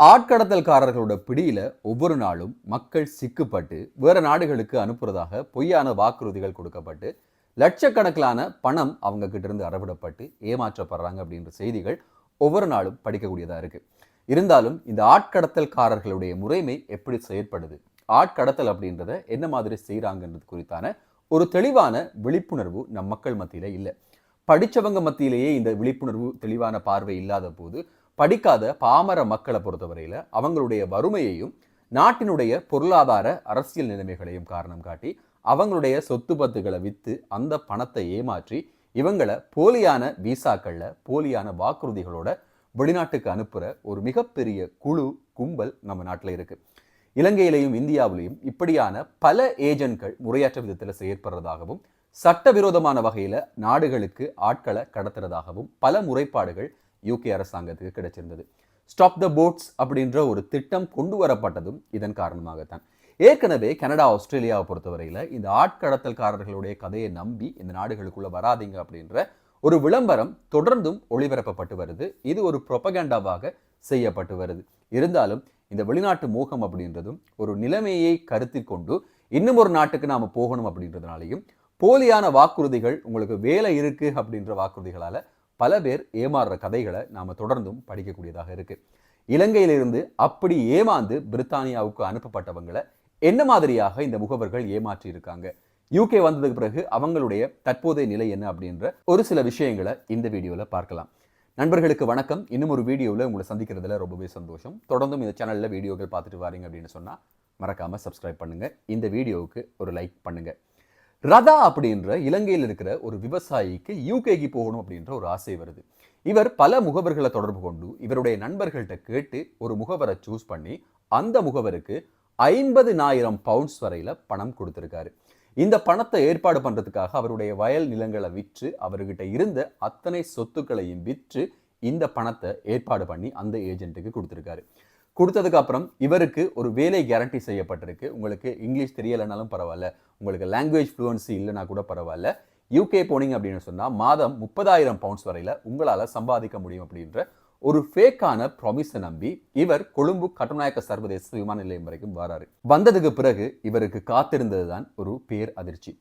ஆட்கடத்தல்காரர்களோட பிடியில் ஒவ்வொரு நாளும் மக்கள் சிக்குப்பட்டு வேறு நாடுகளுக்கு அனுப்புறதாக பொய்யான வாக்குறுதிகள் கொடுக்கப்பட்டு லட்சக்கணக்கிலான பணம் அவங்க கிட்டேருந்து அறவிடப்பட்டு ஏமாற்றப்படுறாங்க அப்படின்ற செய்திகள் ஒவ்வொரு நாளும் படிக்கக்கூடியதாக இருக்குது இருந்தாலும் இந்த ஆட்கடத்தல்காரர்களுடைய முறைமை எப்படி செயற்படுது? ஆட்கடத்தல் அப்படின்றத என்ன மாதிரி செய்கிறாங்கன்றது குறித்தான ஒரு தெளிவான விழிப்புணர்வு நம் மக்கள் மத்தியில் இல்லை. படித்தவங்க மத்தியிலேயே இந்த விழிப்புணர்வு தெளிவான பார்வை இல்லாத போது படிக்காத பாமர மக்களை பொறுத்தவரையில அவங்களுடைய வறுமையையும் நாட்டினுடைய பொருளாதார அரசியல் நிலைமைகளையும் காரணம் காட்டி அவங்களுடைய சொத்து பத்துகளை விற்று அந்த பணத்தை ஏமாற்றி இவங்களை போலியான விசாக்கள்ல போலியான வாக்குறுதிகளோட வெளிநாட்டுக்கு அனுப்புகிற ஒரு மிகப்பெரிய குழு கும்பல் நம்ம நாட்டில் இருக்கு. இலங்கையிலையும் இந்தியாவிலையும் இப்படியான பல ஏஜென்ட்கள் முறையற்ற விதத்தில் செயற்படுறதாகவும் சட்டவிரோதமான வகையில நாடுகளுக்கு ஆட்களை கடத்துறதாகவும் பல முறைப்பாடுகள் யூகே அரசாங்கத்துக்கு கிடைச்சிருந்தது. ஸ்டாப் த போட்ஸ் அப்படின்ற ஒரு திட்டம் கொண்டு வரப்பட்டதும் இதன் காரணமாகத்தான். ஏற்கனவே கனடா ஆஸ்திரேலியாவை பொறுத்தவரையில் இந்த ஆட்கடத்தல்காரர்களுடைய கதையை நம்பி இந்த நாடுகளுக்குள்ள வராதீங்க அப்படின்ற ஒரு விளம்பரம் தொடர்ந்தும் ஒளிபரப்பப்பட்டு வருது. இது ஒரு ப்ரொபகண்டாவாக செய்யப்பட்டு வருது. இருந்தாலும் இந்த வெளிநாட்டு மோகம் அப்படின்றதும் ஒரு நிலைமையை கருத்தில் கொண்டு இன்னும் ஒரு நாட்டுக்கு நாம் போகணும் அப்படின்றதுனாலையும் போலியான வாக்குறுதிகள் உங்களுக்கு வேலை இருக்குது அப்படின்ற வாக்குறுதிகளால் பல பேர் ஏமாறுற கதைகளை நாம் தொடர்ந்தும் படிக்கக்கூடியதாக இருக்குது இலங்கையிலிருந்து அப்படி ஏமாந்து பிரித்தானியாவுக்கு அனுப்பப்பட்டவங்களை என்ன மாதிரியாக இந்த முகவர்கள் ஏமாற்றி இருக்காங்க யூகே வந்ததுக்கு பிறகு அவங்களுடைய தற்போதைய நிலை என்ன அப்படின்ற ஒரு சில விஷயங்களை இந்த வீடியோவில் பார்க்கலாம். நண்பர்களுக்கு வணக்கம். இன்னும் ஒரு வீடியோவில் உங்களை சந்திக்கிறதுல ரொம்பவே சந்தோஷம். தொடர்ந்தும் இந்த சேனலில் வீடியோக்கள் பார்த்துட்டு வாரீங்க அப்படின்னு சொன்னால் மறக்காமல் சப்ஸ்கிரைப் பண்ணுங்கள் இந்த வீடியோவுக்கு ஒரு லைக் பண்ணுங்கள் ரதா அப்படின்ற இலங்கையில் இருக்கிற ஒரு விவசாயிக்கு யூகேக்கு போகணும் அப்படின்ற ஒரு ஆசை வருது. இவர் பல முகவர்களை தொடர்பு கொண்டு இவருடைய நண்பர்கள்ட்ட கேட்டு ஒரு முகவரை சூஸ் பண்ணி அந்த முகவருக்கு ஐம்பதினாயிரம் பவுண்ட்ஸ் வரையில் பணம் கொடுத்துருக்காரு. இந்த பணத்தை ஏற்பாடு பண்ணுறதுக்காக அவருடைய வயல் நிலங்களை விற்று அவர்கிட்ட இருந்த அத்தனை சொத்துக்களையும் விற்று இந்த பணத்தை ஏற்பாடு பண்ணி அந்த ஏஜென்ட்டுக்கு கொடுத்துருக்காரு. கொடுத்ததுக்கு அப்புறம் இவருக்கு ஒரு வேலை கேரண்டி செய்யப்பட்டிருக்கு. உங்களுக்கு இங்கிலீஷ் தெரியலைனாலும் பரவாயில்ல. உங்களுக்கு லாங்குவேஜ் ஃப்ளூவன்சி இல்லைனா கூட பரவாயில்ல. யூகே போனீங்க அப்படின்னு சொன்னால் மாதம் முப்பதாயிரம் பவுண்ட்ஸ் வரையில் உங்களால் சம்பாதிக்க முடியும் அப்படின்ற ஒரு ஃபேக்கான ப்ராமிஸை நம்பி இவர் கொழும்பு கட்டுநாயக்க சர்வதேச விமான நிலையம் வரைக்கும் வராரு. வந்ததுக்கு பிறகு இவருக்கு காத்திருந்தது தான் ஒரு பேர் அதிர்ச்சி.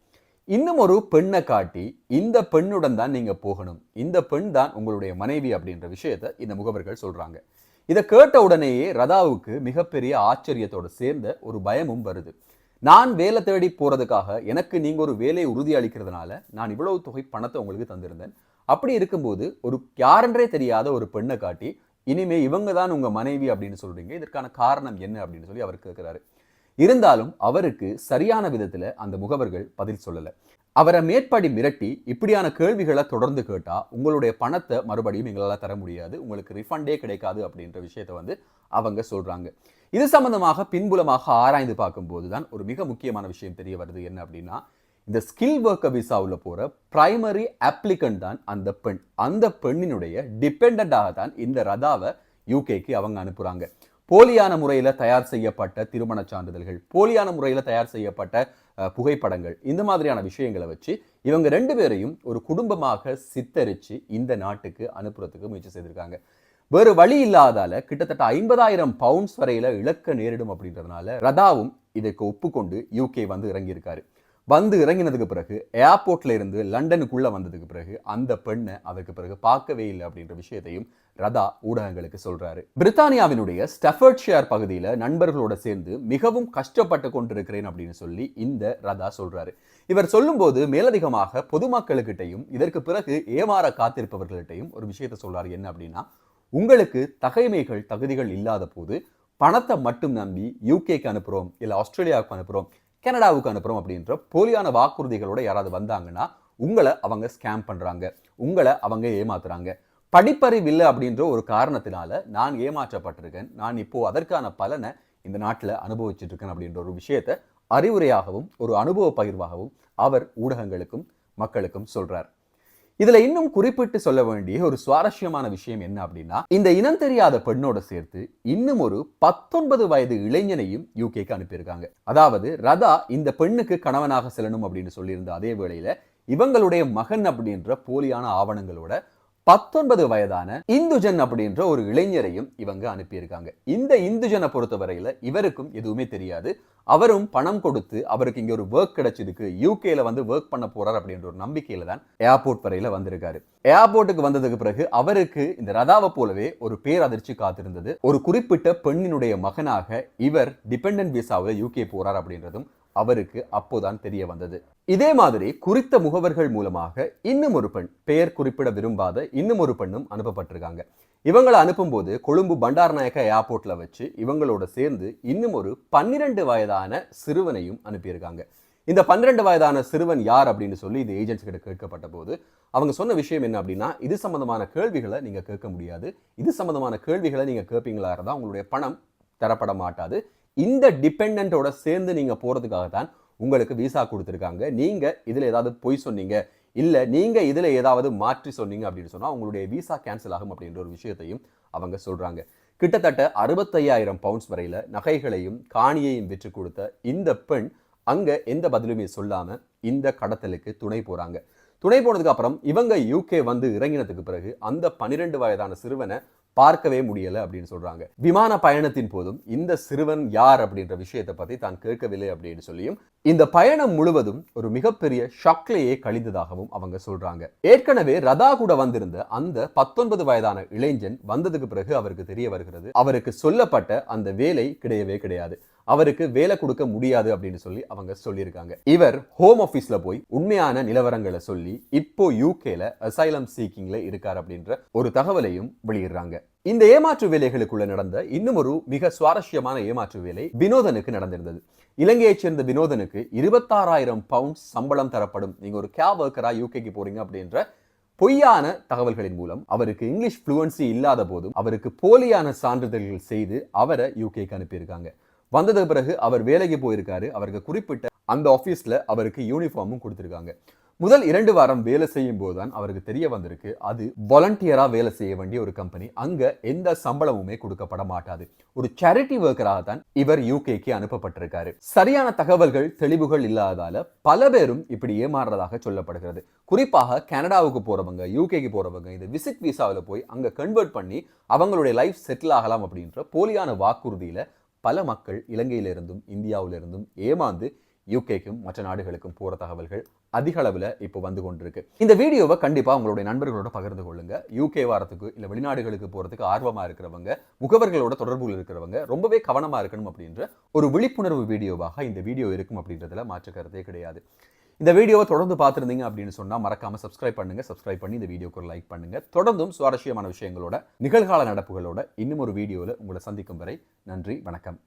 இன்னும் ஒரு பெண்ணை காட்டி இந்த பெண்ணுடன் தான் நீங்கள் போகணும். இந்த பெண் தான் உங்களுடைய மனைவி அப்படின்ற விஷயத்த இந்த முகவர்கள் சொல்றாங்க. இதை கேட்ட உடனேயே ரதாவுக்கு மிகப்பெரிய ஆச்சரியத்தோடு சேர்ந்த ஒரு பயமும் வருது. நான் வேலை தேடி போகிறதுக்காக எனக்கு நீங்கள் ஒரு வேலையை உறுதி அளிக்கிறதுனால நான் இவ்வளவு தொகை பணத்தை உங்களுக்கு தந்திருந்தேன். அப்படி இருக்கும்போது ஒரு யாரென்றே தெரியாத ஒரு பெண்ணை காட்டி இனிமே இவங்க தான் உங்கள் மனைவி அப்படின்னு சொல்கிறீங்க இதற்கான காரணம் என்ன அப்படின்னு சொல்லி அவர் கேட்குறாரு இருந்தாலும் அவருக்கு சரியான விதத்தில் அந்த முகவர்கள் பதில் சொல்லலை. அவரை மேற்படி மிரட்டி இப்படியான கேள்விகளை தொடர்ந்து கேட்டால் உங்களுடைய பணத்தை மறுபடியும் எங்களால் தர முடியாது உங்களுக்கு ரிஃபண்டே கிடைக்காது அப்படின்ற விஷயத்தை வந்து அவங்க சொல்கிறாங்க இது சம்பந்தமாக பின்புலமாக ஆராய்ந்து பார்க்கும்போது தான் ஒரு மிக முக்கியமான விஷயம் தெரிய வருது. என்ன அப்படின்னா இந்த ஸ்கில் ஒர்க்கர் விசாவில் போகிற பிரைமரி அப்ளிகண்ட் தான் அந்த பெண். அந்த பெண்ணினுடைய டிபெண்ட்டாக தான் இந்த ரதாவை யூகேக்கு அவங்க அனுப்புகிறாங்க போலியான முறையில் தயார் செய்யப்பட்ட திருமண சான்றிதழ்கள் போலியான முறையில் தயார் செய்யப்பட்ட புகைப்படங்கள். இந்த மாதிரியான விஷயங்களை வச்சு இவங்க ரெண்டு பேரையும் ஒரு குடும்பமாக சித்தரித்து இந்த நாட்டுக்கு அனுப்புறதுக்கு முயற்சி செய்திருக்காங்க. வேறு வழி இல்லாதால கிட்டத்தட்ட ஐம்பதாயிரம் பவுண்ட்ஸ் வரையில இழக்க நேரிடும் அப்படின்றதுனால ரதாவும் இதற்கு ஒப்புக்கொண்டு யூகே வந்து இறங்கியிருக்காரு. வந்து இறங்கினதுக்கு பிறகு ஏர்போர்ட்ல இருந்து லண்டனுக்குள்ள வந்ததுக்கு பிறகு அந்த பெண்ணை அதற்கு பிறகு பார்க்கவே இல்லை அப்படின்ற விஷயத்தையும் ரதா ஊடகங்களுக்கு சொல்றாரு. பிரித்தானியாவினுடைய ஸ்டஃபர்ட்ஷியர் பகுதியில் நண்பர்களோட சேர்ந்து மிகவும் கஷ்டப்பட்டு கொண்டிருக்கிறேன் அப்படின்னு சொல்லி இந்த ரதா சொல்றாரு. இவர் சொல்லும்போது மேலதிகமாக பொதுமக்களுக்கிட்டையும் இதற்கு பிறகு ஏமாற காத்திருப்பவர்கள்ட்டையும் ஒரு விஷயத்தை சொல்றாரு. என்ன அப்படின்னா உங்களுக்கு தகைமைகள் தகுதிகள் இல்லாத போது பணத்தை மட்டும் நம்பி யூகேக்கு அனுப்புறோம் இல்லை ஆஸ்திரேலியாவுக்கு அனுப்புறோம் கனடாவுக்கு அனுப்புறோம் அப்படின்ற போலியான வாக்குறுதிகளோட யாராவது வந்தாங்கன்னா உங்களை அவங்க ஸ்கேம் பண்றாங்க உங்களை அவங்க ஏமாத்துறாங்க. படிப்பறிவு இல்லை அப்படின்ற ஒரு காரணத்தினால நான் ஏமாற்றப்பட்டிருக்கேன். நான் இப்போ அதற்கான பலனை இந்த நாட்டில் அனுபவிச்சுட்டு இருக்கேன் அப்படின்ற ஒரு விஷயத்தை அறிவுரையாகவும் ஒரு அனுபவ பகிர்வாகவும் அவர் ஊடகங்களுக்கும் மக்களுக்கும் சொல்றார். இதுல இன்னும் குறிப்பிட்டு சொல்ல வேண்டிய ஒரு சுவாரஸ்யமான விஷயம் என்ன அப்படின்னா இந்த இனம் தெரியாத பெண்ணோட சேர்த்து இன்னும் ஒரு பத்தொன்பது வயது இளைஞனையும் யூகேக்கு அனுப்பியிருக்காங்க. அதாவது ரதா இந்த பெண்ணுக்கு கணவனாக செல்லணும் அப்படின்னு சொல்லியிருந்த அதே வேளையில இவங்களுடைய மகன் அப்படின்ற போலியான ஆவணங்களோட பத்தொன்பது வயதான இந்துஜன் அப்படின்ற ஒரு இளைஞரையும் இவங்க அனுப்பியிருக்காங்க. இந்த இந்துஜனை பொறுத்தவரையில இவருக்கும் எதுவுமே தெரியாது. அவரும் பணம் கொடுத்து அவருக்கு இங்க ஒரு ஒர்க் கிடைச்சிருக்கு. யூகேல வந்து ஒர்க் பண்ண போறார் அப்படின்ற ஒரு நம்பிக்கையில தான் ஏர்போர்ட் வரையில வந்திருக்காரு. ஏர்போர்ட்டுக்கு வந்ததுக்கு பிறகு அவருக்கு இந்த ரதாவை போலவே ஒரு பேரதிர்ச்சி காத்திருந்தது. ஒரு குறிப்பிட்ட பெண்ணினுடைய மகனாக இவர் டிபெண்டன்ட் விசாவில் யூகே போறார் அப்படின்றதும் அவருக்கு அப்போதான் தெரிய வந்தது. இதே மாதிரி குறித்த முகவர்கள் மூலமாக இன்னும் ஒரு பெண் பெயர் குறிப்பிட விரும்பாத இன்னும் ஒரு பெண்ணும் அனுப்பப்பட்டிருக்காங்க. இவங்களை அனுப்பும்போது கொழும்பு பண்டாரநாயக்க ஏர்போர்ட்ல வச்சு இவங்களோட சேர்ந்து இன்னும் ஒரு பன்னிரண்டு வயதான சிறுவனையும் அனுப்பியிருக்காங்க. இந்த பன்னிரண்டு வயதான சிறுவன் யார் அப்படின்னு சொல்லி இது ஏஜென்ட்ஸ் கிட்ட கேட்கப்பட்ட போது அவங்க சொன்ன விஷயம் என்ன அப்படின்னா இது சம்பந்தமான கேள்விகளை நீங்கள் கேட்க முடியாது. இது சம்பந்தமான கேள்விகளை நீங்கள் கேட்பீங்களா இருந்தால் உங்களுடைய பணம் தரப்பட மாட்டாது. இந்த டிபெண்டோட சேர்ந்து நீங்கள் போகிறதுக்காக தான் உங்களுக்கு விசா கொடுத்துருக்காங்க. நீங்கள் இதில் ஏதாவது பொய் சொன்னீங்க இல்லை நீங்கள் இதில் ஏதாவது மாற்றி சொன்னீங்க அப்படின்னு சொன்னால் உங்களுடைய விசா கேன்சல் ஆகும் அப்படின்ற ஒரு விஷயத்தையும் அவங்க சொல்கிறாங்க கிட்டத்தட்ட அறுபத்தையாயிரம் பவுண்ட்ஸ் வரையில் நகைகளையும் காணியையும் விற்று கொடுத்த இந்த பெண் அங்கே எந்த பதிலுமே சொல்லாமல் இந்த கடத்தலுக்கு துணை போகிறாங்க துணை போனதுக்கு அப்புறம் இவங்க யூகே வந்து இறங்கினதுக்கு பிறகு அந்த பன்னிரெண்டு வயதான சிறுவனை பார்க்கவே முடியல அப்படின்னு சொல்றாங்க. விமான பயணத்தின் போதும் இந்த சிறுவன் யார் அப்படின்ற விஷயத்தை பத்தி தான் கேட்கவில்லை அப்படின்னு சொல்லியும் இந்த பயணம் முழுவதும் ஒரு மிகப்பெரிய ஷாக்லேயே கழிந்ததாகவும் அவங்க சொல்றாங்க. ஏற்கனவே ரதா கூட வந்திருந்த அந்த பத்தொன்பது வயதான இளைஞன் வந்ததுக்கு பிறகு அவருக்கு தெரிய வருகிறது. அவருக்கு சொல்லப்பட்ட அந்த வேலை கிடையவே கிடையாது. அவருக்கு வேலை கொடுக்க முடியாது அப்படின்னு சொல்லி அவங்க சொல்லியிருக்காங்க. இவர் ஹோம் ஆஃபீஸில் போய் உண்மையான நிலவரங்களை சொல்லி இப்போ யூகேல அசைலம் சீக்கிங்ல இருக்கார் அப்படின்ற ஒரு தகவலையும் வெளியிடுறாங்க. இந்த ஏமாற்று வேலைகளுக்குள்ள நடந்த இன்னும் ஒரு மிக சுவாரஸ்யமான ஏமாற்று வேலை வினோதனுக்கு நடந்திருந்தது. இலங்கையைச் சேர்ந்த வினோதனுக்கு இருபத்தாறாயிரம் பவுண்ட் சம்பளம் தரப்படும். நீங்க ஒரு கேப் ஒர்க்கரா யூகேக்கு போறீங்க அப்படின்ற பொய்யான தகவல்களின் மூலம் அவருக்கு இங்கிலீஷ் ஃப்ளூவன்சி இல்லாத போதும் அவருக்கு போலியான சான்றிதழ்கள் செய்து அவரை யூகேக்கு அனுப்பியிருக்காங்க. வந்ததுக்கு பிறகு அவர் வேலைக்கு போயிருக்காரு. அவருக்கு குறிப்பிட்ட அந்த ஆஃபீஸில் அவருக்கு யூனிஃபார்மும் கொடுத்துருக்காங்க. முதல் இரண்டு வாரம் வேலை செய்யும் போதுதான் அவருக்கு தெரிய வந்திருக்கு. அது வாலண்டியராக வேலை செய்ய வேண்டிய ஒரு கம்பெனி அங்கே எந்த சம்பளமுமே கொடுக்கப்பட மாட்டாது. ஒரு சேரிட்டி ஒர்க்கராக தான் இவர் யூகேக்கு அனுப்பப்பட்டிருக்காரு. சரியான தகவல்கள் தெளிவுகள் இல்லாததால பல பேரும் இப்படி ஏமாறுறதாக சொல்லப்படுகிறது. குறிப்பாக கனடாவுக்கு போகிறவங்க யூகேக்கு போகிறவங்க இந்த விசிட் விசாவில் போய் அங்கே கன்வெர்ட் பண்ணி அவங்களுடைய லைஃப் செட்டில் ஆகலாம் அப்படின்ற போலியான வாக்குறுதியில் பல மக்கள் இலங்கையிலிருந்தும் இந்தியாவிலிருந்தும் ஏமாந்து யூகேக்கும் மற்ற நாடுகளுக்கும் போகிற தகவல்கள் அதிக அளவில் இப்போ வந்து கொண்டிருக்கு. இந்த வீடியோவை கண்டிப்பாக உங்களுடைய நண்பர்களோட பகிர்ந்து கொள்ளுங்க. யூகே வாரத்துக்கு இல்லை வெளிநாடுகளுக்கு போகிறதுக்கு ஆர்வமாக இருக்கிறவங்க முகவர்களோட தொடர்புகள் இருக்கிறவங்க ரொம்பவே கவனமாக இருக்கணும் அப்படின்ற ஒரு விழிப்புணர்வு வீடியோவாக இந்த வீடியோ இருக்கும் அப்படின்றதுல மாற்று கருத்தே கிடையாது. இந்த வீடியோவை தொடர்ந்து பார்த்துருந்தீங்க அப்படின்னு சொன்னால் மறக்காம சப்ஸ்கிரைப் பண்ணுங்க. சப்ஸ்கிரைப் பண்ணி இந்த வீடியோக்கு ஒரு லைக் பண்ணுங்க. தொடர்ந்தும் சுவாரஸ்யமான விஷயங்களோட நிகழ்கால நடப்புகளோட இன்னும் ஒரு வீடியோவில் உங்களை சந்திக்கும் வரை நன்றி வணக்கம்.